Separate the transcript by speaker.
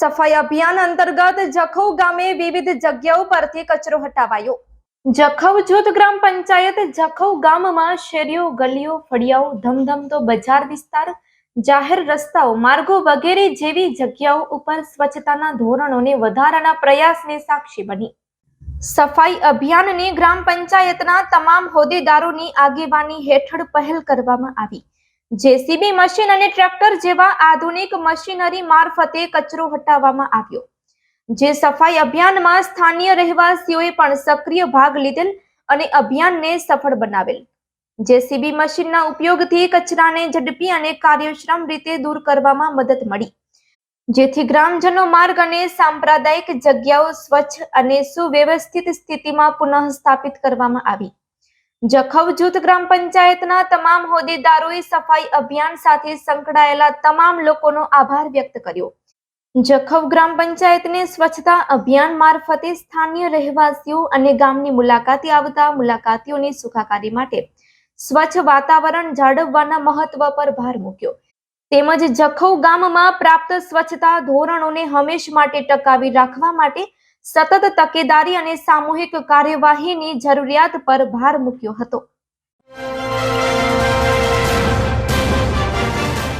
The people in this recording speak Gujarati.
Speaker 1: સફાઈ અભિયાન અંતર્ગત જખૌ ગામે વિવિધ જગ્યાઓ પરથી કચરો હટાવાયો. જખૌ જૂથ ગ્રામ પંચાયત જખૌ ગામમાં શેરીઓ, ગલીઓ, ફળિયાઓ, ધમધમતો બજાર વિસ્તાર, જાહેર રસ્તાઓ, માર્ગો વગેરે જેવી જગ્યાઓ ઉપર સ્વચ્છતાના ધોરણોને વધારાના પ્રયાસને સાક્ષી બની. સફાઈ અભિયાનને ગ્રામ પંચાયતના તમામ હોદ્દેદારોની આગેવાની હેઠળ પહેલ કરવામાં આવી. જેસીબી મશીન અને ટ્રેક્ટર જેવા આધુનિક મશીનરી મારફતે કચરો હટાવવામાં આવ્યો. જે સફાઈ અભિયાનમાં સ્થાનિય રહેવાસીઓએ પણ સક્રિય ભાગ લીધેલ અને અભિયાનને સફળ બનાવેલ. જેસીબી મશીનના ઉપયોગથી કચરાને ઝડપી અને કાર્યક્ષમ રીતે દૂર કરવામાં મદદ મળી. જેથી ગ્રામજનો માર્ગ અને સાંપ્રદાયિક જગ્યાઓ સ્વચ્છ અને સુવ્યવસ્થિત સ્થિતિમાં પુનઃ સ્થાપિત કરવામાં આવી. જખૌ જૂથ ગ્રામ પંચાયતના તમામ હોદ્દેદારોએ સફાઈ અભિયાન સાથે સંકળાયેલા તમામ લોકોનો આભાર વ્યક્ત કર્યો. જખૌ ગ્રામ પંચાયતને સ્વચ્છતા અભિયાન મારફતે સ્થાનિય રહેવાસીઓ અને ગામની મુલાકાતે આવતા મુલાકાતીઓની સુખાકારી માટે સ્વચ્છ વાતાવરણ જાળવવાના મહત્વ પર ભાર મૂક્યો. તેમજ જખૌ ગામમાં પ્રાપ્ત સ્વચ્છતા ધોરણોને હંમેશ માટે ટકાવી રાખવા માટે સતત તકેદારી અને સામૂહિક કાર્યવાહીની જરૂરિયાત પર ભાર મૂક્યો હતો.